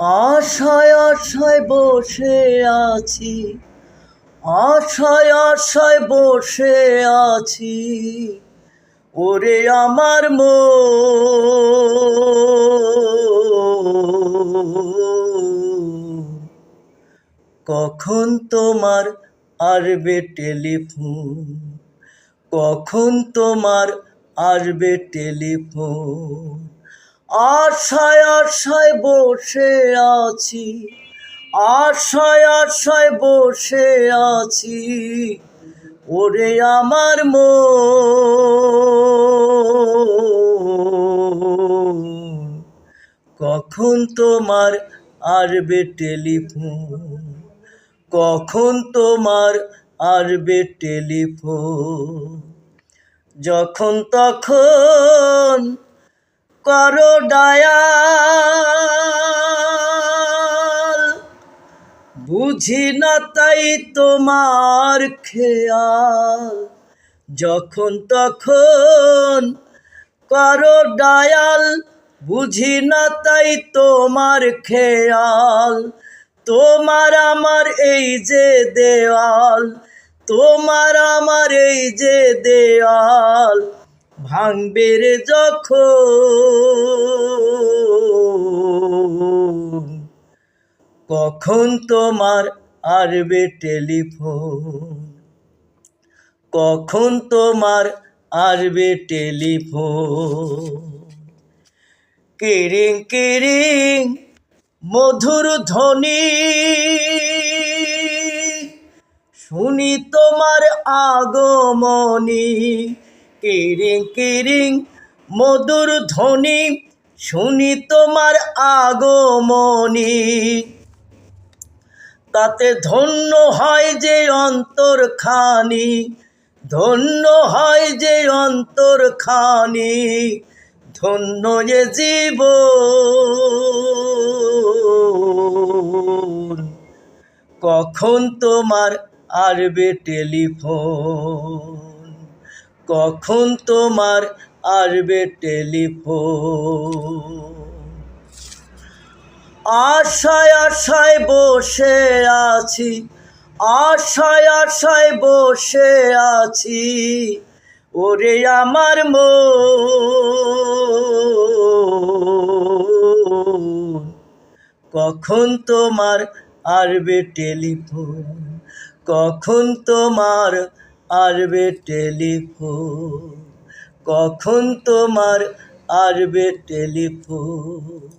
আশায় আশায় বসে আছি। আশায় আশায় বসে আছি। ওরে আমার মন। কখন তোমার আসবে টেলিফোন? কখন তোমার আসবে টেলিফোন? আশায় আশায় বসে আছি, আশায় আশায় বসে আছি, ওরে আমার মন। কখন তোমার আসবে টেলিফোন? কখন তোমার আসবে টেলিফোন? যখন তখন করো ডায়াল বুঝি না তাই তোমার খেয়াল। যখন তখন করো ডায়াল বুঝি না তাই তোমার খেয়াল। তোমার আমার এই যে দেওয়াল, তোমার আমার এই যে দেওয়াল। ভাঙবে রে কখন তোমার আরবে টেলিফোন? কখন তোমার আরবে টেলিফোন? কিরিং কিরিং, মধুর ধ্বনি। শুনি তোমার আগমনী। কিরিং কিরিং, মধুর ধ্বনি, শুনি তোমার আগমনী। তাতে ধন্য হয় যে অন্তর খানি ধন্য হয় যে অন্তর খানি ধন্য যে জীব। কখন তোমার আরবে টেলিফোন? কখন তোমার আসবে টেলিফোন? আশায় আশায় বসে আছি, আশায় আশায় বসে আছি, ওরে আমার মন। কখন তোমার আসবে টেলিফোন? কখন তোমার আসবে টেলিফোন। কখন তোমার আরবে টেলিফোন?